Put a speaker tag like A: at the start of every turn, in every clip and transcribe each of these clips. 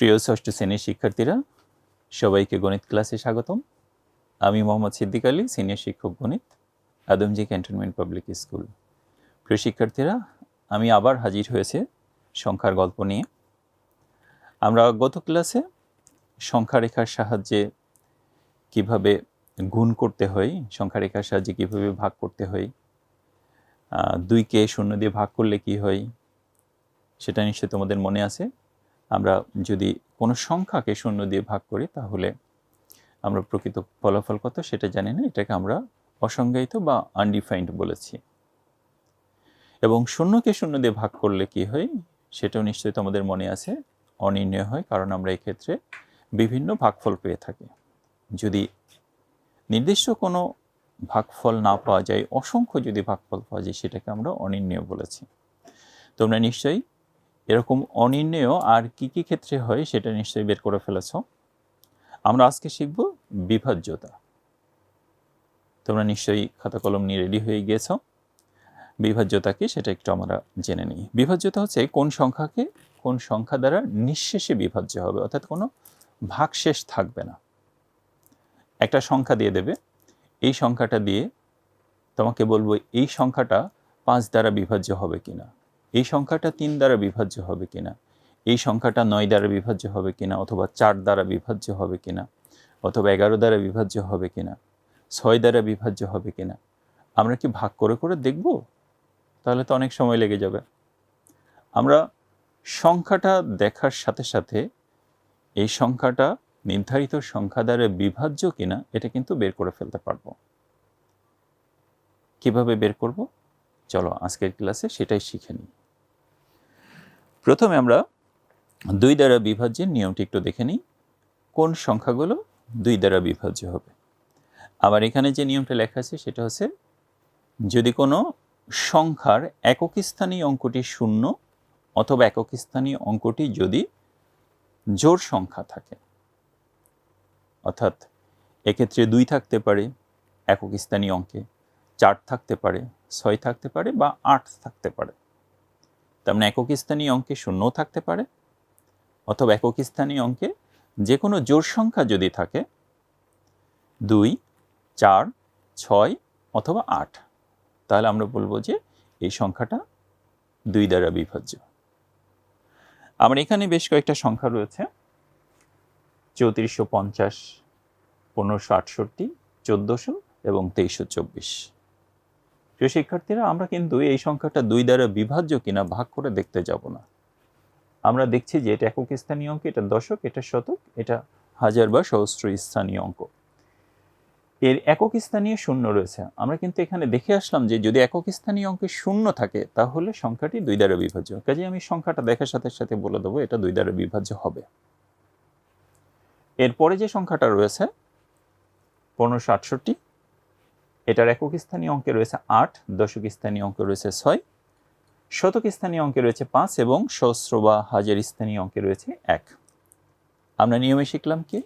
A: প্রিয় ষষ্ঠ শ্রেণির শিক্ষার্থীরা, সবাইকে গণিত ক্লাসে স্বাগতম। আমি মোহাম্মদ সিদ্দিক আলী, সিনিয়র শিক্ষক গণিত, আদমজি ক্যান্টনমেন্ট পাবলিক স্কুল। প্রিয় শিক্ষার্থীরা, আমি আবার হাজির হয়েছে সংখ্যার গল্প নিয়ে। আমরা গত ক্লাসে সংখ্যা রেখার সাহায্যে কীভাবে গুণ করতে হয় সংখ্যা রেখার সাহায্যে কীভাবে ভাগ করতে হয় দুইকে শূন্য দিয়ে ভাগ করলে কি হয়, সেটা নিশ্চয়ই তোমাদের মনে আছে। আমরা যদি কোনো সংখ্যাকে শূন্য দিয়ে ভাগ করি, তাহলে আমরা প্রকৃত ফলাফল কত সেটা জানি না, এটাকে আমরা অসংজ্ঞায়িত বা আনডিফাইন্ড বলেছি। এবং শূন্যকে শূন্য দিয়ে ভাগ করলে কি হয়, সেটাও নিশ্চয়ই তোমাদের মনে আছে, অনির্ণয় হয়, কারণ আমরা এক্ষেত্রে বিভিন্ন ভাগফল পেয়ে থাকি। যদি নির্দিষ্ট কোনো ভাগফল না পাওয়া যায়, অসংখ্য যদি ভাগফল পাওয়া যায়, সেটাকে আমরা অনির্ণয় বলেছি। তোমরা নিশ্চয়ই এরকম অনির্ণয় আর কি কি ক্ষেত্রে হয় সেটা নিশ্চয়ই বের করে ফেলেছ। আমরা আজকে শিখব বিভাজ্যতা। তোমরা নিশ্চয়ই খাতা কলম নিয়ে রেডি হয়ে গিয়েছ। বিভাজ্যতা কি সেটা একটু আমরা জেনে নিই। বিভাজ্যতা হচ্ছে কোন সংখ্যাকে কোন সংখ্যা দ্বারা নিঃশেষে বিভাজ্য হবে, অর্থাৎ কোনো ভাগশেষ থাকবে না। একটা সংখ্যা দিয়ে দেবে, এই সংখ্যাটা দিয়ে তোমাকে বলব এই সংখ্যাটা পাঁচ দ্বারা বিভাজ্য হবে কিনা। এই সংখ্যাটা তিন দ্বারা বিভাজ্য হবে কিনা? এই সংখ্যাটা নয় দ্বারা বিভাজ্য হবে কিনা? অথবা চার দ্বারা বিভাজ্য হবে কিনা? অথবা এগারো দ্বারা বিভাজ্য হবে কিনা? ছয় দ্বারা বিভাজ্য হবে কিনা? আমরা কি ভাগ করে করে দেখব? তাহলে তো অনেক সময় লেগে যাবে। আমরা সংখ্যাটা দেখার সাথে সাথে এই সংখ্যাটা নির্ধারিত সংখ্যা দ্বারা বিভাজ্য কিনা, এটা কিন্তু বের করে ফেলতে পারব। কীভাবে বের করব? চলো আজকের ক্লাসে সেটাই শিখে নিই। প্রথমে আমরা দুই দ্বারা বিভাজ্যের নিয়মটি একটু দেখে নিই। কোন সংখ্যাগুলো দুই দ্বারা বিভাজ্য হবে? আবার এখানে যে নিয়মটা লেখা আছে সেটা হচ্ছে, যদি কোনো সংখ্যার একক স্থানীয় অঙ্কটি শূন্য অথবা একক স্থানীয় অঙ্কটি যদি জোর সংখ্যা থাকে, অর্থাৎ এক্ষেত্রে দুই থাকতে পারে একক স্থানীয় অঙ্কে, চার থাকতে পারে, ছয় থাকতে পারে বা আট থাকতে পারে। তার মানে একক স্থানীয় অঙ্কে শূন্যও থাকতে পারে, অথবা একক স্থানীয় অঙ্কে যে কোনো জোর সংখ্যা যদি থাকে, দুই, চার, ছয় অথবা আট, তাহলে আমরা বলব যে এই সংখ্যাটা দুই দ্বারা বিভাজ্য। আমার এখানে বেশ কয়েকটা সংখ্যা রয়েছে, চৌত্রিশশো পঞ্চাশ, পনেরোশো আটষট্টি, চোদ্দোশো এবং তেইশশো চব্বিশ। প্রিয় শিক্ষার্থীরা, আমরা কিন্তু এই সংখ্যাটা দুই দ্বারা বিভাজ্য কিনা ভাগ করে দেখতে যাব না। আমরা দেখছি যে এটা একক স্থানীয় অঙ্ক, এটা দশক, এটা শতক, এটা হাজার বা সহস্র স্থানীয় অঙ্ক। এর একক স্থানীয় শূন্য রয়েছে। আমরা কিন্তু এখানে দেখে আসলাম যে যদি একক স্থানীয় অঙ্কে শূন্য থাকে, তাহলে সংখ্যাটি দুই দ্বারা বিভাজ্য। কাজে আমি সংখ্যাটা দেখার সাথে সাথে বলে দেবো, এটা দুই দ্বারা বিভাজ্য হবে। এরপরে যে সংখ্যাটা রয়েছে, পনেরোশো আটষট্টি এটার একক স্থানীয় অঙ্কে রয়েছে আট, দশক স্থানীয় অঙ্কে রয়েছে ছয়, শতক স্থানীয় অঙ্কে রয়েছে পাঁচ এবং সহস্র বা হাজার স্থানীয় অঙ্কে রয়েছে এক। আমরা নিয়মে শিখলাম কি?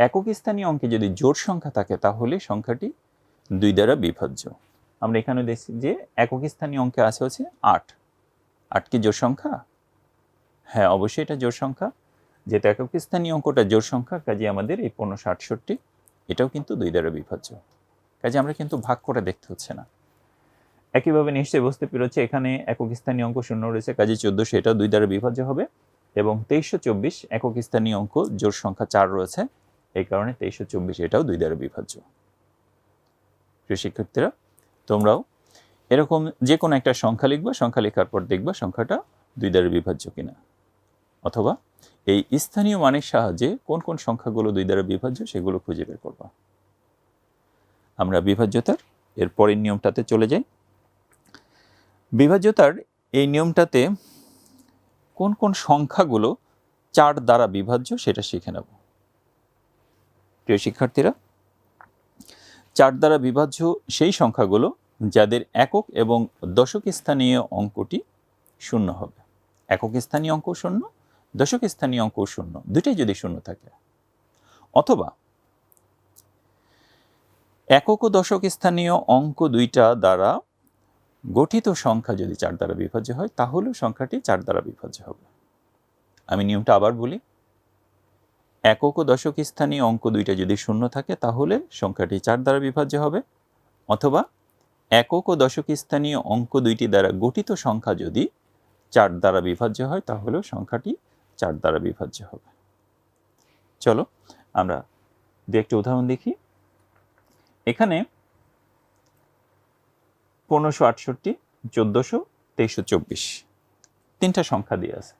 A: একক স্থানীয় অঙ্কে যদি জোড় সংখ্যা থাকে, তাহলে সংখ্যাটি দুই দ্বারা বিভাজ্য আমরা এখানে দেখছি যে একক স্থানীয় অঙ্কে আছে হচ্ছে আট। আট কি জোড় সংখ্যা? হ্যাঁ অবশ্যই এটা জোড় সংখ্যা। যেহেতু একক স্থানীয় অঙ্কটা জোড় সংখ্যা কাজে আমাদের এই পনেরোশো আটষট্টি এটাও কিন্তু দুই দ্বারা বিভাজ্য কাজে আমরা কিন্তু ভাগ করে দেখতে হচ্ছে না। একইভাবে নিশ্চয়ই বুঝতে পেরেছে, এখানে একক স্থানীয় অঙ্ক শূন্য রয়েছে, কাজে চোদ্দোশো এটাও দুই দ্বারা বিভাজ্য হবে এবং তেইশশো চব্বিশ একক স্থানীয় অঙ্ক জোর সংখ্যা চার রয়েছে, এই কারণে তেইশশো চব্বিশ এটাও দুই দ্বারা বিভাজ্য। প্রিয় শিক্ষার্থীরা, তোমরাও এরকম যে কোনো একটা সংখ্যা লিখবা, সংখ্যা লেখার পর দেখবা সংখ্যাটা দুই দ্বারা বিভাজ্য কিনা। অথবা এই স্থানীয় মানের সাহায্যে কোন কোন সংখ্যাগুলো দুই দ্বারা বিভাজ্য সেগুলো খুঁজে বের করবা। আমরা বিভাজ্যতার এর পরের নিয়মটাতে চলে যাই। বিভাজ্যতার এই নিয়মটাতে কোন কোন সংখ্যাগুলো চার দ্বারা বিভাজ্য সেটা শিখে নেব। প্রিয় শিক্ষার্থীরা, চার দ্বারা বিভাজ্য সেই সংখ্যাগুলো যাদের একক এবং দশক স্থানীয় অঙ্কটি শূন্য হবে। একক স্থানীয় অঙ্ক শূন্য, দশক স্থানীয় অঙ্ক শূন্য দুটাই যদি শূন্য থাকে। অথবা একক ও দশক স্থানীয় অঙ্ক দুইটা দ্বারা গঠিত সংখ্যা যদি চার দ্বারা বিভাজ্য হয় তাহলেও সংখ্যাটি চার দ্বারা বিভাজ্য হবে। আমি নিয়মটা আবার বলি। একক ও দশক স্থানীয় অঙ্ক দুইটা যদি শূন্য থাকে, তাহলে সংখ্যাটি চার দ্বারা বিভাজ্য হবে। অথবা একক ও দশক স্থানীয় অঙ্ক দুইটি দ্বারা গঠিত সংখ্যা যদি চার দ্বারা বিভাজ্য হয় তাহলেও সংখ্যাটি চার দ্বারা বিভাজ্য হবে। চলো আমরা দু একটা উদাহরণ দেখি। এখানে পনেরোশো আটষট্টি, চোদ্দোশো, তেইশশো চব্বিশ। তিনটা সংখ্যা দিয়ে আছে।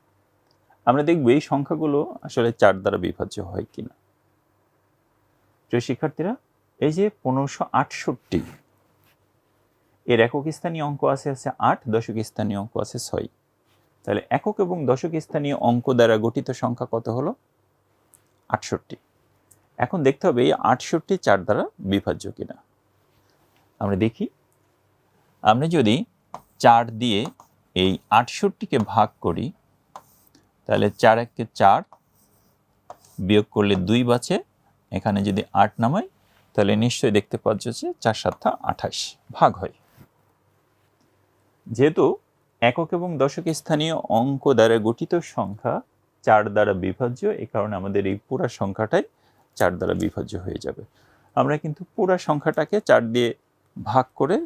A: আমরা দেখব এই সংখ্যাগুলো আসলে চার দ্বারা বিভাজ্য হয় কিনা। প্রিয় শিক্ষার্থীরা, এই যে পনেরোশো আটষট্টি, এর একক স্থানীয় অঙ্ক আছে আছে আট, দশক স্থানীয় অঙ্ক আছে ছয়। তাহলে একক এবং দশক স্থানীয় অঙ্ক দ্বারা গঠিত সংখ্যা কত হলো? আটষট্টি। এখন দেখতে হবে এই আটষট্টি চার দ্বারা বিভাজ্য কিনা। আমরা দেখি, আমরা যদি চার দিয়ে এই আটষট্টিকে ভাগ করি, তাহলে চার এককে চার বিয়োগ করলে দুই বাঁচে, এখানে যদি আট নামাই, তাহলে নিশ্চয়ই দেখতে পাচ্ছ যে চার সাতটা আঠাশ ভাগ হয়। যেহেতু একক এবং দশক স্থানীয় অঙ্ক দ্বারা গঠিত সংখ্যা চার দ্বারা বিভাজ্য, এ কারণে আমাদের এই পুরা সংখ্যাটাই চার দ্বারা বিভাজ্য হয়ে যাবে। আমরা কিন্তু পুরা সংখ্যাটাকে চার দিয়ে ভাগ করে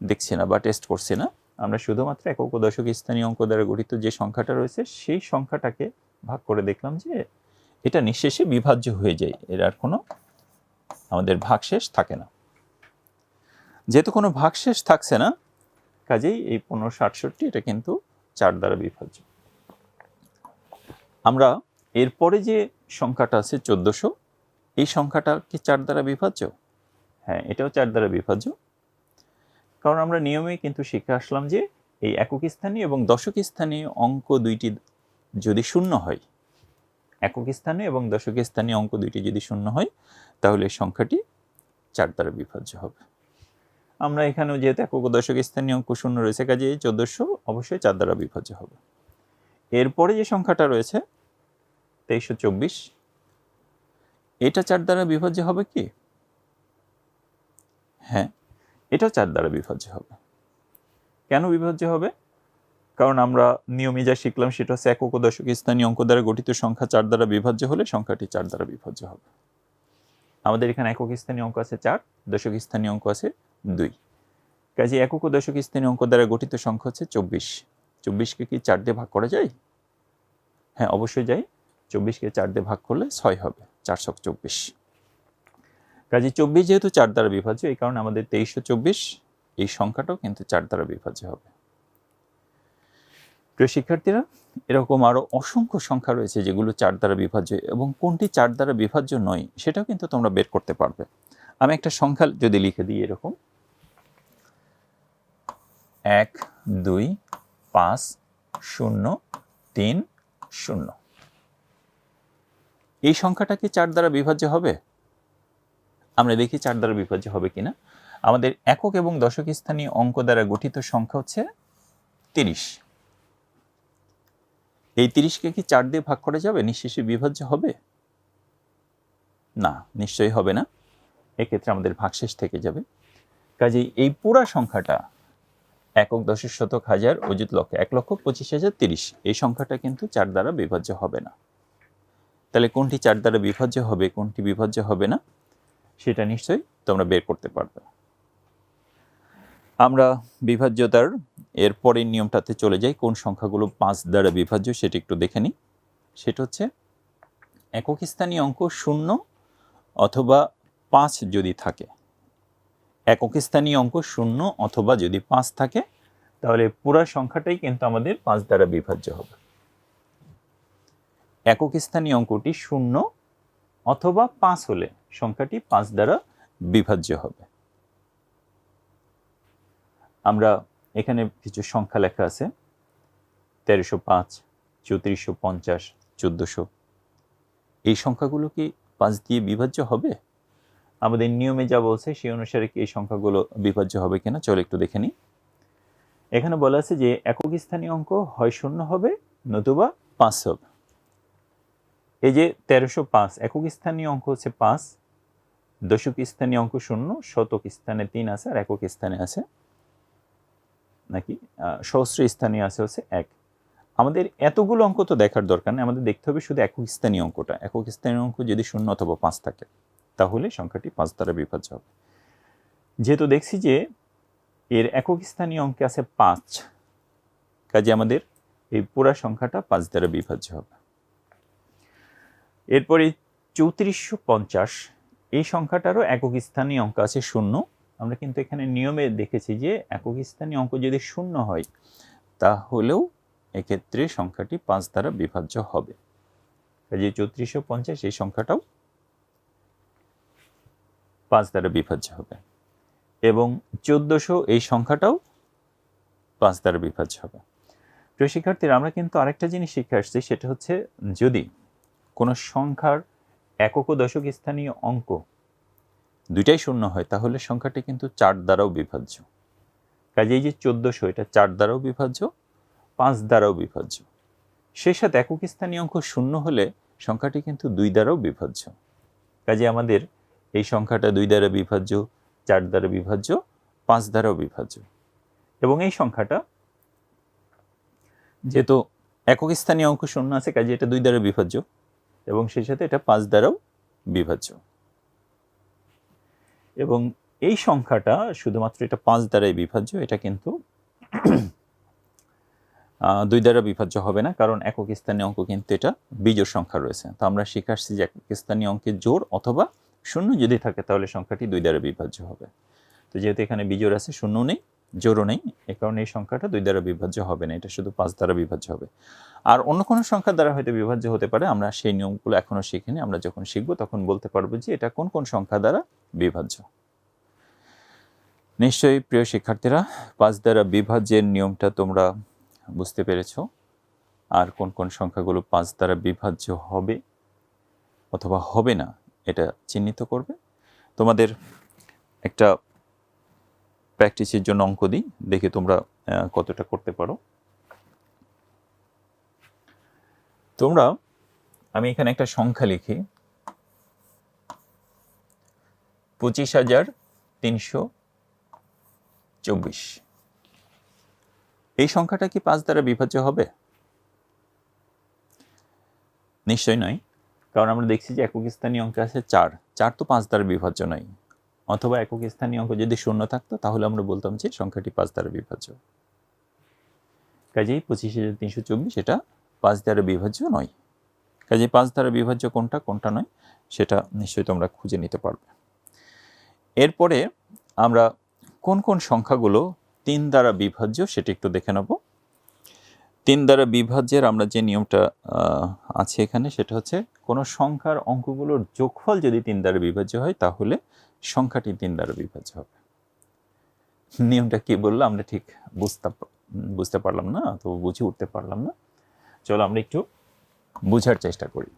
A: দেখছি না বা টেস্ট করছি না। আমরা শুধুমাত্র একক দশক স্থানীয় অঙ্ক দ্বারা গঠিত যে সংখ্যাটা রয়েছে, সেই সংখ্যাটাকে ভাগ করে দেখলাম যে এটা নিঃশেষে বিভাজ্য হয়ে যায়। এর আর কোনো আমাদের ভাগশেষ থাকে না। যেহেতু কোনো ভাগশেষ থাকছে না, কাজেই এই পনেরোশো আটষট্টি এটা কিন্তু চার দ্বারা বিভাজ্য। আমরা এরপরে যে সংখ্যাটা আছে চোদ্দোশো, এই সংখ্যাটা কি চার দ্বারা বিভাজ্য? হ্যাঁ এটাও চার দ্বারা বিভাজ্য। কারণ আমরা নিয়মে কিন্তু শিখে আসলাম যে এই একক স্থানীয় এবং দশক স্থানীয় অঙ্ক দুইটি যদি শূন্য হয়, একক স্থানীয় এবং দশক স্থানীয় অঙ্ক দুইটি যদি শূন্য হয়, তাহলে সংখ্যাটি চার দ্বারা বিভাজ্য হবে। আমরা এখানেও যেহেতু একক দশক স্থানীয় অঙ্ক শূন্য রয়েছে কাজে চোদ্দোশো অবশ্যই চার দ্বারা বিভাজ্য হবে। এরপরে যে সংখ্যাটা রয়েছে তেইশশো চব্বিশ। এটা চার দ্বারা বিভাজ্য হবে কি? হ্যাঁ এটা চার দ্বারা বিভাজ্য হবে। কেন বিভাজ্য হবে? কারণ আমরা নিয়মে যা শিখলাম সেটা হচ্ছে একক দশক স্থানীয় অঙ্ক দ্বারা গঠিত সংখ্যা চার দ্বারা বিভাজ্য হলে সংখ্যাটি চার দ্বারা বিভাজ্য হবে। আমাদের এখানে একক স্থানীয় অঙ্ক আছে চার, দশক স্থানীয় অঙ্ক আছে দুই। কাজে একক ও দশক স্থানীয় অঙ্ক দ্বারা গঠিত সংখ্যা হচ্ছে চব্বিশ। চব্বিশকে কি চার দিয়ে ভাগ করা যায়? হ্যাঁ অবশ্যই যাই। চব্বিশকে চার দিয়ে ভাগ করলে ছয় হবে চারশো চব্বিশ। কাজে চব্বিশ যেহেতু চার দ্বারা বিভাজ্য, এই কারণে আমাদের তেইশশো চব্বিশ, এই সংখ্যাটাও কিন্তু চার দ্বারা বিভাজ্য হবে। প্রিয় শিক্ষার্থীরা, এরকম আরও অসংখ্য সংখ্যা রয়েছে যেগুলো চার দ্বারা বিভাজ্য এবং কোনটি চার দ্বারা বিভাজ্য নয়, সেটাও কিন্তু তোমরা বের করতে পারবে। আমি একটা সংখ্যা যদি লিখে দিই এরকম। এক, দুই, পাঁচ, শূন্য, তিন, শূন্য। এই সংখ্যাটা কি চার দ্বারা বিভাজ্য হবে? আমরা দেখি চার দ্বারা বিভাজ্য হবে কিনা। আমাদের একক এবং দশক স্থানীয় অঙ্ক দ্বারা গঠিত সংখ্যা হচ্ছে তিরিশ। এই তিরিশকে কি চার দিয়ে ভাগ করা যাবে? নিঃশেষে বিভাজ্য হবে? না, নিশ্চয়ই হবে না। এক্ষেত্রে আমাদের ভাগশেষ থেকে যাবে। কাজেই এই পুরা সংখ্যাটা একক দশের শতক হাজার অযুত লক্ষ, এক লক্ষ পঁচিশ হাজার তিরিশ। এই সংখ্যাটা কিন্তু চার দ্বারা বিভাজ্য হবে না। তাহলে কোনটি চার দ্বারা বিভাজ্য হবে, কোনটি বিভাজ্য হবে না, সেটা নিশ্চয়ই তোমরা বের করতে পারবে। আমরা বিভাজ্যতার এর পরের নিয়মটাতে চলে যাই, কোন সংখ্যাগুলো পাঁচ দ্বারা বিভাজ্য সেটা একটু দেখে নিই। সেটা হচ্ছে একক স্থানীয় অঙ্ক শূন্য অথবা পাঁচ যদি থাকে। একক স্থানীয় অঙ্ক শূন্য অথবা যদি পাঁচ থাকে, তাহলে পুরো সংখ্যাটাই কিন্তু আমাদের পাঁচ দ্বারা বিভাজ্য হবে। একক স্থানীয় অঙ্কটি শূন্য অথবা পাঁচ হলে সংখ্যাটি পাঁচ দ্বারা বিভাজ্য হবে। আমরা এখানে কিছু সংখ্যা লেখা আছে। তেরোশো পাঁচ, চৌত্রিশশো পঞ্চাশ, চোদ্দোশো। এই সংখ্যাগুলো কি পাঁচ দিয়ে বিভাজ্য হবে? আমাদের নিয়মে যা বলছে সেই অনুসারে কি এই সংখ্যাগুলো বিভাজ্য হবে কিনা? চলো একটু দেখে নিই। এখানে বলা আছে যে একক স্থানীয় অঙ্ক হয় শূন্য হবে নতুবা পাঁচ হবে। এই যে তেরোশো পাঁচ, একক স্থানীয় অঙ্ক হচ্ছে পাঁচ, দশক স্থানীয় অঙ্ক শূন্য, শতক স্থানে তিন আছে আর একক স্থানে আছে নাকি? সহস্র স্থানীয় আছে হচ্ছে এক। আমাদের এতগুলো অঙ্ক তো দেখার দরকার নেই, আমাদের দেখতে হবে শুধু একক স্থানীয় অঙ্কটা। একক স্থানীয় অঙ্ক যদি শূন্য অথবা পাঁচ থাকে, তাহলে সংখ্যাটি পাঁচ দ্বারা বিভাজ্য হবে। যেহেতু দেখছি যে এর একক স্থানীয় অঙ্কে আছে পাঁচ, কাজে আমাদের এই পুরা সংখ্যাটা পাঁচ দ্বারা বিভাজ্য হবে। এরপরে চৌত্রিশশো পঞ্চাশ, এই সংখ্যাটারও একক স্থানীয় অঙ্ক আছে শূন্য। আমরা কিন্তু এখানে নিয়মে দেখেছি যে একক স্থানীয় অঙ্ক যদি শূন্য হয়, তাহলেও এক্ষেত্রে সংখ্যাটি পাঁচ দ্বারা বিভাজ্য হবে। কাজে চৌত্রিশশো পঞ্চাশ, এই সংখ্যাটাও পাঁচ দ্বারা বিভাজ্য হবে। এবং চোদ্দোশো, এই সংখ্যাটাও পাঁচ দ্বারা বিভাজ্য হবে। প্রিয় শিক্ষার্থীরা, আমরা কিন্তু আরেকটা জিনিস শিখে আসছি, সেটা হচ্ছে যদি কোনো সংখ্যার একক দশক স্থানীয় অঙ্ক দুইটাই শূন্য হয়, তাহলে সংখ্যাটি কিন্তু চার দ্বারাও বিভাজ্য। কাজে এই যে চোদ্দোশো, এটা চার দ্বারাও বিভাজ্য, পাঁচ দ্বারাও বিভাজ্য। সেই সাথে একক স্থানীয় অঙ্ক শূন্য হলে সংখ্যাটি কিন্তু দুই দ্বারাও বিভাজ্য। কাজে আমাদের এই সংখ্যাটা দুই দ্বারা বিভাজ্য, চার দ্বারা বিভাজ্য, পাঁচ দ্বারাও বিভাজ্য। এবং এই সংখ্যাটা যেহেতু একক স্থানীয় অঙ্ক শূন্য আছে, কাজে এটা দুই দ্বারা বিভাজ্য। এবং সেই সাথে এটা পাঁচ দ্বারাও বিভাজ্য। এবং এই সংখ্যাটা শুধুমাত্র এটা পাঁচ দ্বারাই বিভাজ্য, এটা কিন্তু দুই দ্বারা বিভাজ্য হবে না, কারণ একক স্থানীয় অঙ্ক কিন্তু এটা বিজোড় সংখ্যা রয়েছে। তো আমরা শিখে আসছি যে একক স্থানীয় অঙ্কের জোর অথবা শূন্য যদি থাকে তাহলে সংখ্যাটি দুই দ্বারা বিভাজ্য হবে। তো যেহেতু এখানে বিজোড় আছে শূন্য নেই জোড়ও নেই, এ কারণে এই সংখ্যাটা দুই দ্বারা বিভাজ্য হবে না, এটা শুধু পাঁচ দ্বারা বিভাজ্য হবে। আর অন্য কোনো সংখ্যা দ্বারা হয়তো বিভাজ্য হতে পারে, আমরা সেই নিয়মগুলো এখনও শিখিনি, আমরা যখন শিখব তখন বলতে পারব যে এটা কোন কোন সংখ্যা দ্বারা বিভাজ্য। নিশ্চয়ই প্রিয় শিক্ষার্থীরা, পাঁচ দ্বারা বিভাজ্যের নিয়মটা তোমরা বুঝতে পেরেছ, আর কোন কোন সংখ্যাগুলো পাঁচ দ্বারা বিভাজ্য হবে অথবা হবে না, এটা চিহ্নিত করবে। তোমাদের একটা প্র্যাকটিসের জন্য অঙ্ক দিই, দেখে তোমরা কতটা করতে পারো। তোমরা, আমি এখানে একটা সংখ্যা লিখি। পঁচিশ হাজার তিনশো চব্বিশ। এই সংখ্যাটা কি পাঁচ দ্বারা বিভাজ্য হবে? নিশ্চয় নয়। কারণ আমরা দেখছি যে একক স্থানীয় অঙ্ক আছে চার। চার তো পাঁচ দ্বারা বিভাজ্য নয়। অথবা একক স্থানীয় অঙ্ক যদি শূন্য থাকতো, তাহলে আমরা বলতাম যে সংখ্যাটি পাঁচ দ্বারা বিভাজ্য। কাজেই পঁচিশ হাজার তিনশো চব্বিশ, এটা পাঁচ দ্বারা বিভাজ্য নয়। কাজেই পাঁচ দ্বারা বিভাজ্য কোনটা কোনটা নয়, সেটা নিশ্চয়ই তোমরা খুঁজে নিতে পারবে। এরপরে আমরা কোন কোন সংখ্যাগুলো তিন দ্বারা বিভাজ্য, সেটা একটু দেখে নেব। তিন দ্বারা বিভাজ্যের আমরা যে নিয়মটা আছে এখানে, সেটা হচ্ছে কোনো সংখ্যার অঙ্কগুলোর যোগফল যদি তিন দ্বারা বিভাজ্য হয়, তাহলে সংখ্যাটি তিন দ্বারা বিভাজ্য হবে। নিয়মটা কি বলল আমরা ঠিক বুঝতে বুঝতে পারলাম না, তো বুঝে উঠতে পারলাম না। চলো আমরা একটু বোঝার চেষ্টা করি।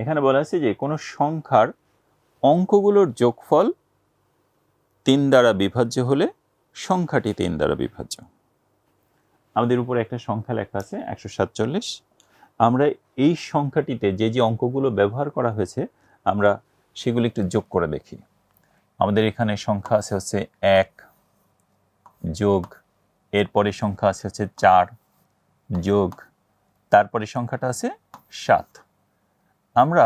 A: এখানে বলা আছে যে কোনো সংখ্যার অঙ্কগুলোর যোগফল তিন দ্বারা বিভাজ্য হলে সংখ্যাটি তিন দ্বারা বিভাজ্য। আমাদের উপরে একটা সংখ্যা লেখা আছে, একশো সাতচল্লিশ। আমরা এই সংখ্যাটিতে যে যে অঙ্কগুলো ব্যবহার করা হয়েছে, আমরা সেগুলো একটু যোগ করে দেখি। আমাদের এখানে সংখ্যা আছে হচ্ছে এক যোগ, এরপরে সংখ্যা আছে হচ্ছে চার যোগ, তারপরে সংখ্যাটা আছে সাত। আমরা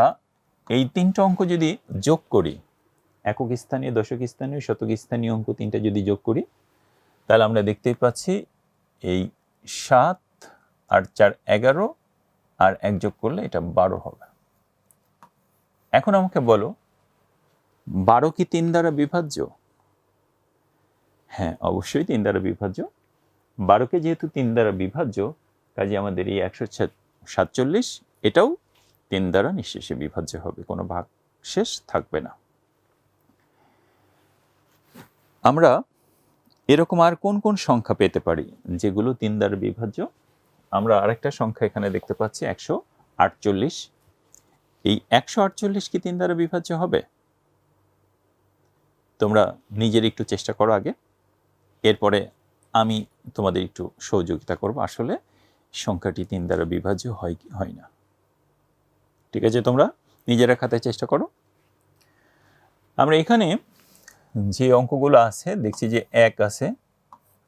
A: এই তিনটা অঙ্ক যদি যোগ করি, একক স্থানীয়, দশক স্থানীয়, শতক স্থানীয় অঙ্ক তিনটা যদি যোগ করি, তাহলে আমরা দেখতেই পাচ্ছি এই সাত আর চার এগারো আর এক যোগ করলে এটা বারো হবে। এখন আমাকে বলো বারো কি তিন দ্বারা বিভাজ্য? হ্যাঁ অবশ্যই তিন দ্বারা বিভাজ্য। বারোকে যেহেতু তিন দ্বারা বিভাজ্য, কাজে আমাদের এই একশো সাতচল্লিশ, এটাও তিন দ্বারা নিঃশেষে বিভাজ্য হবে, কোনো ভাগ শেষ থাকবে না। আমরা এরকম আর কোন কোন সংখ্যা পেতে পারি যেগুলো তিন দ্বারা বিভাজ্য? আমরা আরেকটা সংখ্যা এখানে দেখতে পাচ্ছি, একশো আটচল্লিশ। এই একশো আটচল্লিশ কি তিন দ্বারা বিভাজ্য হবে? তোমরা নিজের একটু চেষ্টা করো আগে। এরপরে আমি তোমাদের একটু সহযোগিতা করব। আসলে সংখ্যাটি তিন দ্বারা বিভাজ্য হয় কি, হয় না। ঠিক আছে তোমরা? নিজেরা খাতায় চেষ্টা করো। আমরা এখানে যে অঙ্কগুলো আছে, দেখছি যে এক আছে।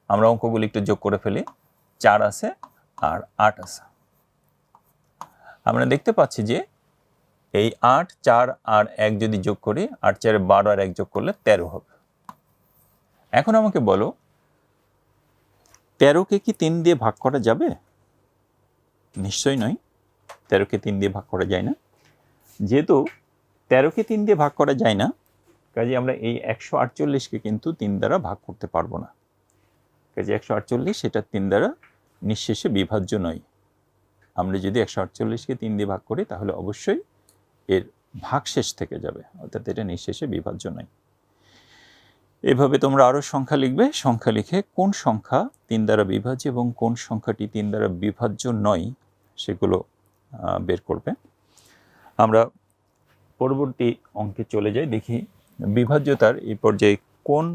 A: আমরা অঙ্কগুলো একটু যোগ করে ফেলি। চার আছে আর আট আছে। আমরা দেখতে পাচ্ছি যে এই আট, চার আর এক যদি যোগ করি, আট, চারে বারো আর এক যোগ করলে তেরো হবে। এখন আমাকে বলো, তেরোকে কি তিন দিয়ে ভাগ করা যাবে? নিশ্চয়ই নয়। তেরোকে তিন দিয়ে ভাগ করা যায় না। যেহেতু তেরোকে তিন দিয়ে ভাগ করা যায় না, কাজে আমরা এই একশো আটচল্লিশকে কিন্তু তিন দ্বারা ভাগ করতে পারব না। কাজে একশো আটচল্লিশ সেটা তিন দ্বারা নিঃশেষে বিভাজ্য নয়। আমরা যদি একশো আটচল্লিশকে তিন দিয়ে ভাগ করি, তাহলে অবশ্যই এর ভাগশেষ থেকে যাবে, অর্থাৎ এটা নিঃশেষে বিভাজ্য নয়। এভাবে তোমরা আরও সংখ্যা লিখবে। সংখ্যা লিখে কোন সংখ্যা তিন দ্বারা বিভাজ্য এবং কোন সংখ্যাটি তিন দ্বারা বিভাজ্য নয় সেগুলো বের করবে। আমরা পরবর্তী অঙ্কে চলে যাই, দেখি বিভাজ্যতার এই পর্যায়ে কোন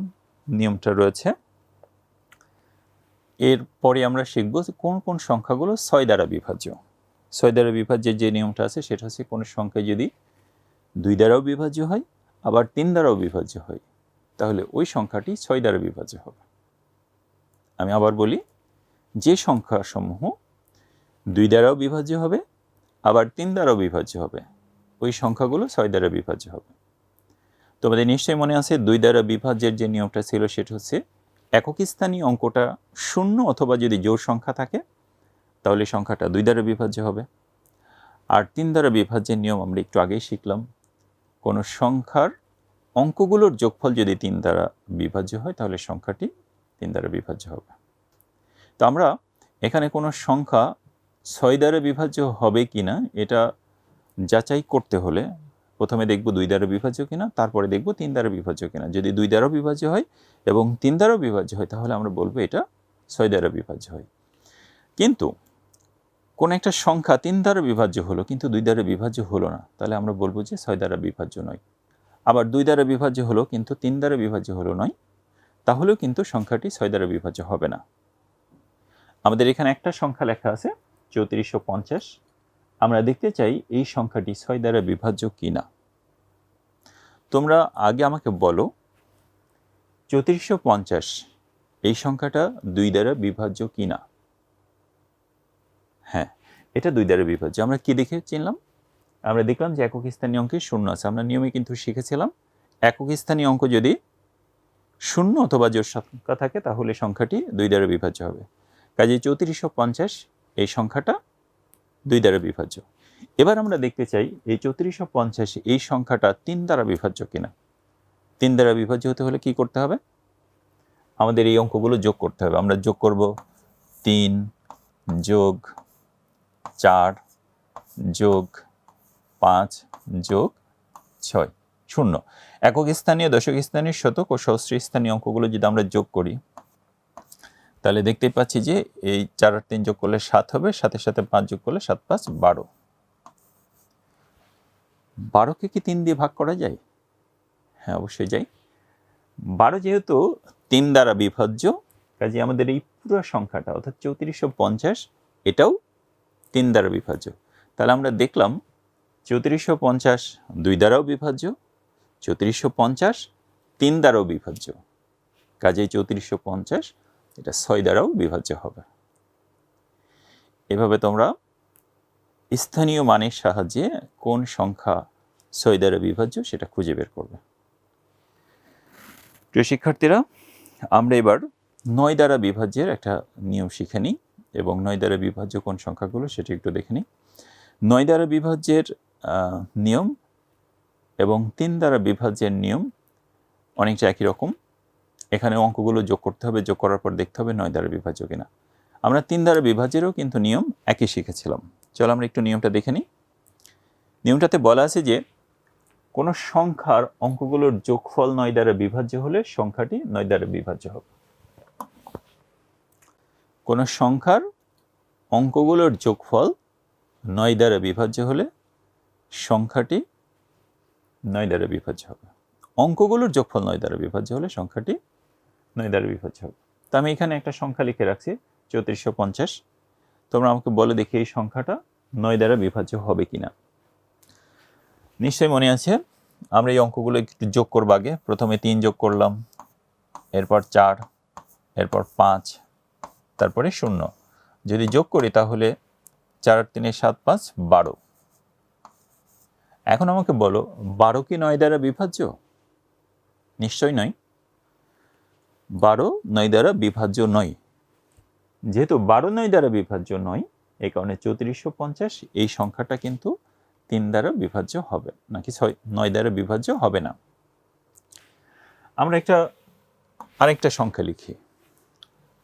A: নিয়মটা রয়েছে। এরপরে আমরা শিখব কোন কোন সংখ্যাগুলো ছয় দ্বারা বিভাজ্য। ছয় দ্বারা বিভাজ্যের যে নিয়মটা আছে, সেটা হচ্ছে কোনো সংখ্যা যদি দুই দ্বারাও বিভাজ্য হয়, আবার তিন দ্বারাও বিভাজ্য হয়, তাহলে ওই সংখ্যাটি ছয় দ্বারা বিভাজ্য হবে। আমি আবার বলি, যে সংখ্যাসমূহ দুই দ্বারাও বিভাজ্য হবে, আবার তিন দ্বারাও বিভাজ্য হবে, ওই সংখ্যাগুলো ছয় দ্বারা বিভাজ্য হবে। তোমাদের নিশ্চয়ই মনে আছে, দুই দ্বারা বিভাজ্যের যে নিয়মটা ছিল, সেটা হচ্ছে একক স্থানীয় অঙ্কটা শূন্য অথবা যদি জোর সংখ্যা থাকে তাহলে সংখ্যাটা দুই দ্বারা বিভাজ্য হবে। আর তিন দ্বারা বিভাজ্যের নিয়ম আমরা একটু আগেই শিখলাম। কোনো সংখ্যার অঙ্কগুলোর যোগফল যদি তিন দ্বারা বিভাজ্য হয়, তাহলে সংখ্যাটি তিন দ্বারা বিভাজ্য হবে। তো আমরা এখানে কোনো সংখ্যা ছয় দ্বারা বিভাজ্য হবে কি না এটা যাচাই করতে হলে প্রথমে দেখব দুই দ্বারা বিভাজ্য কিনা, তারপরে দেখব তিন দ্বারা বিভাজ্য কিনা। যদি দুই দ্বারাও বিভাজ্য হয় এবং তিন দ্বারাও বিভাজ্য হয়, তাহলে আমরা বলব এটা ছয় দ্বারা বিভাজ্য হয়। কিন্তু কোন একটা সংখ্যা তিন দ্বারা বিভাজ্য হলো, কিন্তু দুই দ্বারা বিভাজ্য হলো না। তাহলে আমরা বলব যে ছয় দ্বারা বিভাজ্য নয়। আবার দুই দ্বারা বিভাজ্য হলো, কিন্তু তিন দ্বারা বিভাজ্য হলো নয়, তাহলেও কিন্তু সংখ্যাটি ছয় দ্বারা বিভাজ্য হবে না। আমাদের এখানে একটা সংখ্যা লেখা আছে, চৌত্রিশশো পঞ্চাশ। আমরা দেখতে চাই এই সংখ্যাটি ছয় দ্বারা বিভাজ্য কি না তোমরা আগে আমাকে বলো, চৌত্রিশশো পঞ্চাশ, এই সংখ্যাটা দুই দ্বারা বিভাজ্য কি না হ্যাঁ এটা দুই দ্বারা বিভাজ্য আমরা কি দেখে চিনলাম? আমরা দেখলাম যে একক স্থানীয় অঙ্কে শূন্য আছে। আমরা নিয়মে কিন্তু শিখেছিলাম, একক স্থানীয় অঙ্ক যদি শূন্য অথবা জোর সংখ্যা থাকে, তাহলে সংখ্যাটি দুই দ্বারা বিভাজ্য হবে। কাজে চৌত্রিশশো পঞ্চাশ, এই সংখ্যাটা দুই দ্বারা বিভাজ্য এবার আমরা দেখতে চাই, এই চৌত্রিশশো পঞ্চাশ, এই সংখ্যাটা তিন দ্বারা বিভাজ্য কিনা? তিন দ্বারা বিভাজ্য হতে হলে কি করতে হবে? আমাদের এই অঙ্কগুলো যোগ করতে হবে। আমরা যোগ করব তিন যোগ চার যোগ পাঁচ যোগ ছয়, শূন্য। একক স্থানীয়, দশক স্থানীয়, শতক ও সহস্র স্থানীয় অঙ্কগুলো যদি আমরা যোগ করি, তাহলে দেখতেই পাচ্ছি যে এই চার আর তিন যোগ করলে সাত হবে, সাথে সাথে পাঁচ যোগ করলে সাত, পাঁচ, বারো। বারোকে কি তিন দিয়ে ভাগ করা যায়? হ্যাঁ অবশ্যই যাই। বারো যেহেতু তিন দ্বারা বিভাজ্য কাজে আমাদের এই পুরো সংখ্যাটা, অর্থাৎ চৌত্রিশশো পঞ্চাশ, এটাও তিন দ্বারা বিভাজ্য। তাহলে আমরা দেখলাম চৌত্রিশশো পঞ্চাশ দুই দ্বারাও বিভাজ্য চৌত্রিশশো পঞ্চাশ তিন দ্বারাও বিভাজ্য। কাজেই চৌত্রিশশো পঞ্চাশ এটা ছয় দ্বারাও বিভাজ্য হবে। এভাবে তোমরা স্থানীয় মানের সাহায্যে কোন সংখ্যা ছয় দ্বারা বিভাজ্য সেটা খুঁজে বের করবে। প্রিয় শিক্ষার্থীরা, আমরা এবার নয় দ্বারা বিভাজ্যের একটা নিয়ম শিখে নিই। এবং নয় দ্বারা বিভাজ্য কোন সংখ্যাগুলো সেটি একটু দেখে নিই। নয় দ্বারা বিভাজ্যের নিয়ম এবং তিন দ্বারা বিভাজ্যের নিয়ম অনেকটা একই রকম। এখানে অঙ্কগুলো যোগ করতে হবে, যোগ করার পর দেখতে হবে নয় দ্বারা বিভাজ্য কিনা। আমরা তিন দ্বারা বিভাজ্যেরও কিন্তু নিয়ম একই শিখেছিলাম। চলো আমরা একটু নিয়মটা দেখে নিই। নিয়মটাতে বলা আছে যে, কোনো সংখ্যার অঙ্কগুলোর যোগফল নয় দ্বারা বিভাজ্য হলে সংখ্যাটি নয় দ্বারা বিভাজ্য হবে। কোনো সংখ্যার অঙ্কগুলোর যোগফল নয় দ্বারা বিভাজ্য হলে সংখ্যাটি নয় দ্বারা বিভাজ্য হবে। অঙ্কগুলোর যোগফল নয় দ্বারা বিভাজ্য হলে সংখ্যাটি নয় দ্বারা বিভাজ্য হবে। তো আমি এখানে একটা সংখ্যা লিখে রাখছি, চৌত্রিশশো পঞ্চাশ। তোমরা আমাকে বলে দেখি এই সংখ্যাটা নয় দ্বারা বিভাজ্য হবে কিনা। নিশ্চয়ই মনে আছে, আমরা এই অঙ্কগুলো একটু যোগ করব আগে। প্রথমে তিন যোগ করলাম, এরপর চার, এরপর পাঁচ তারপরে শূন্য। যদি যোগ করি তাহলে চার তিনে সাত পাঁচ বারো। এখন আমাকে বলো, বারো কি নয় দ্বারা বিভাজ্য? নিশ্চয় নয়। বারো নয় দ্বারা বিভাজ্য নয়। যেহেতু বারো নয় দ্বারা বিভাজ্য নয় এই কারণে চৌত্রিশশো পঞ্চাশ, এই সংখ্যাটা কিন্তু তিন দ্বারা বিভাজ্য হবে, নাকি ছয়? নয় দ্বারা বিভাজ্য হবে না। আমরা একটা আরেকটা সংখ্যা লিখি।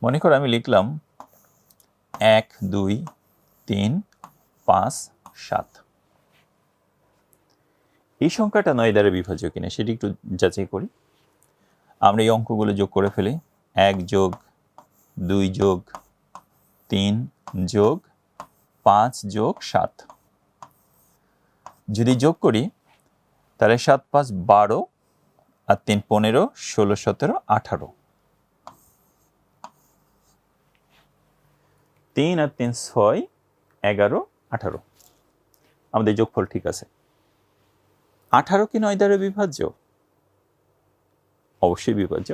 A: মনে করো আমি লিখলাম এক, দুই, তিন, পাঁচ, সাত। এই সংখ্যাটা নয় দ্বারা বিভাজ্য কিনা, সেটি একটু যাচাই করি। আমরা এই অঙ্কগুলো যোগ করে ফেলি। এক যোগ, দুই যোগ, তিন যোগ, পাঁচ যোগ, সাত। যদি যোগ করি, তাহলে সাত, পাঁচ, বারো, আর তিন, পনেরো, ষোলো, সতেরো, আঠারো। তিন আর তিন ছয়, এগারো, আঠারো। আমাদের যোগফল ঠিক আছে। আঠারো কি নয় দ্বারা বিভাজ্য? অবশ্যই বিভাজ্য।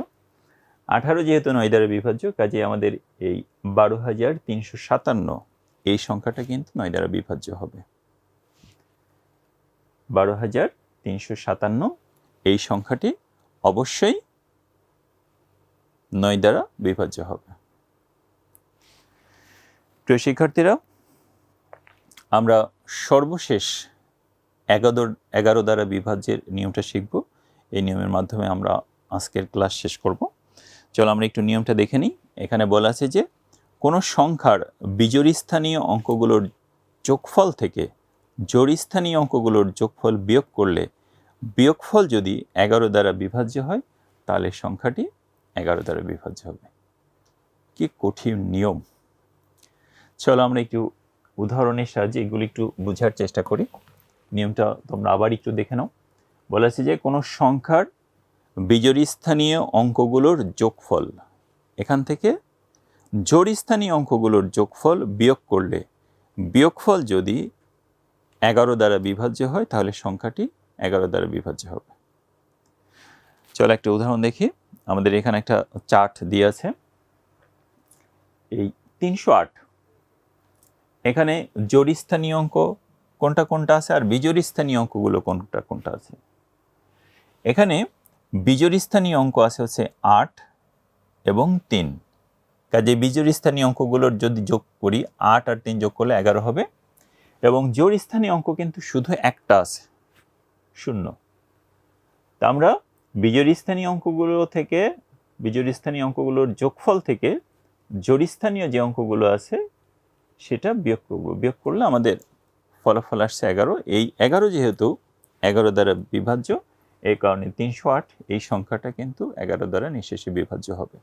A: আঠারো যেহেতু নয় দ্বারা বিভাজ্য, কাজে আমাদের এই বারো হাজার তিনশো সাতান্ন, এই সংখ্যাটা কিন্তু নয় দ্বারা বিভাজ্য হবে। বারো হাজার তিনশো সাতান্ন, এই সংখ্যাটি অবশ্যই নয় দ্বারা বিভাজ্য হবে। প্রিয় শিক্ষার্থীরা, আমরা সর্বশেষ এগারো এগারো দ্বারা বিভাজ্যের নিয়মটা শিখব। এই নিয়মের মাধ্যমে আমরা আজকের ক্লাস শেষ করব। চলো আমরা একটু নিয়মটা দেখে নিই। এখানে বলা আছে যে, কোনো সংখ্যার বিজোড়স্থানীয় অঙ্কগুলোর যোগফল থেকে জোড়স্থানীয় অঙ্কগুলোর যোগফল বিয়োগ করলে বিয়োগফল যদি এগারো দ্বারা বিভাজ্য হয়, তাহলে সংখ্যাটি এগারো দ্বারা বিভাজ্য হবে। কি কঠিন নিয়ম। চলো আমরা একটু উদাহরণের সাহায্যে এগুলো একটু বোঝার চেষ্টা করি। নিয়মটা তোমরা আবার একটু দেখে নাও। বলা আছে যে, কোনো সংখ্যার বিজোড়স্থানীয় অঙ্কগুলোর যোগফল, এখান থেকে জোড়স্থানীয় অঙ্কগুলোর যোগফল বিয়োগ করলে, বিয়োগফল যদি এগারো দ্বারা বিভাজ্য হয়, তাহলে সংখ্যাটি এগারো দ্বারা বিভাজ্য হবে। চলো একটা উদাহরণ দেখি। আমাদের এখানে একটা চার্ট দিয়ে আছে। এই তিনশো আট এখানে জোড়স্থানীয় অঙ্ক কোনটা কোনটা আছে আর বিজোড়স্থানীয় অঙ্কগুলো কোনটা কোনটা আছে? এখানে বিজোড়স্থানীয় অঙ্ক আছে হচ্ছে আট এবং তিন। কাজে বিজোড়স্থানীয় অঙ্কগুলোর যদি যোগ করি, আট আর তিন যোগ করলে এগারো হবে এবং জোড়স্থানীয় অঙ্ক কিন্তু শুধু একটা আছে, শূন্য। তা আমরা বিজোড়স্থানীয় অঙ্কগুলো থেকে, বিজোড়স্থানীয় অঙ্কগুলোর যোগফল থেকে জোড়স্থানীয় যে অঙ্কগুলো আছে সেটা বিয়োগ করব। বিয়োগ করলে আমাদের ফলাফল আসছে এগারো। এই এগারো যেহেতু, এগারো দ্বারা বিভাজ্য, এই কারণে তিনশো আট, এই সংখ্যাটা কিন্তু এগারো দ্বারা নিঃশেষে বিভাজ্য হবে।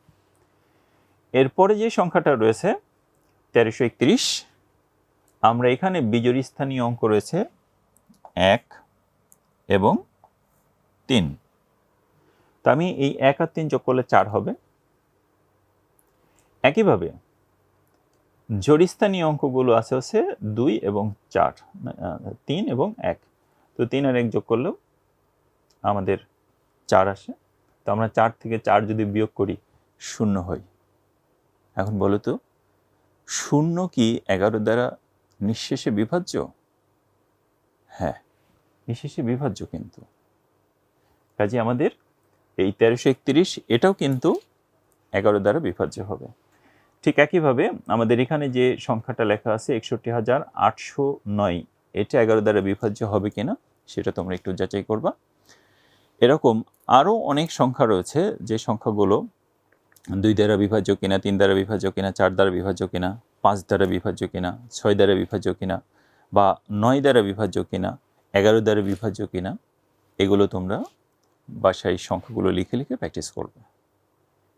A: এরপরে যে সংখ্যাটা রয়েছে, তেরোশো একত্রিশ, আমরা এখানে বিজোড় স্থানীয় অঙ্ক রয়েছে এক এবং তিন। তো আমি এই এক আর তিন যোগ করলে চার হবে। একইভাবে জড়িস্থানীয় অঙ্কগুলো আছে হচ্ছে দুই এবং চার, তিন এবং এক। তো তিন আর এক যোগ করলেও আমাদের চার আসে। তো আমরা চার থেকে চার যদি বিয়োগ করি, শূন্য হয়। এখন বলো তো, শূন্য কি এগারো দ্বারা নিঃশেষে বিভাজ্য? হ্যাঁ নিঃশেষে বিভাজ্য কিন্তু। কাজে আমাদের এই তেরোশো একত্রিশ, এটাও কিন্তু এগারো দ্বারা বিভাজ্য হবে। ঠিক একইভাবে আমাদের এখানে যে সংখ্যাটা লেখা আছে একষট্টি হাজার আটশো নয়, এটা এগারো দ্বারা বিভাজ্য হবে কিনা সেটা তোমরা একটু যাচাই করবা। এরকম আরও অনেক সংখ্যা রয়েছে যে সংখ্যাগুলো দুই দ্বারা বিভাজ্য কিনা, তিন দ্বারা বিভাজ্য কিনা, চার দ্বারা বিভাজ্য কিনা, পাঁচ দ্বারা বিভাজ্য কিনা, ছয় দ্বারা বিভাজ্য কিনা বা নয় দ্বারা বিভাজ্য কিনা, এগারো দ্বারা বিভাজ্য কিনা, এগুলো তোমরা বাসায় সংখ্যাগুলো লিখে লিখে প্র্যাকটিস করবে।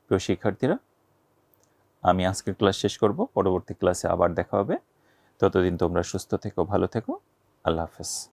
A: প্রিয় শিক্ষার্থীরা আমি আজকের ক্লাস শেষ করব, পরবর্তী ক্লাসে আবার দেখা হবে। ততদিন তোমরা সুস্থ থেকো, ভালো থেকো। আল্লাহ হাফেজ।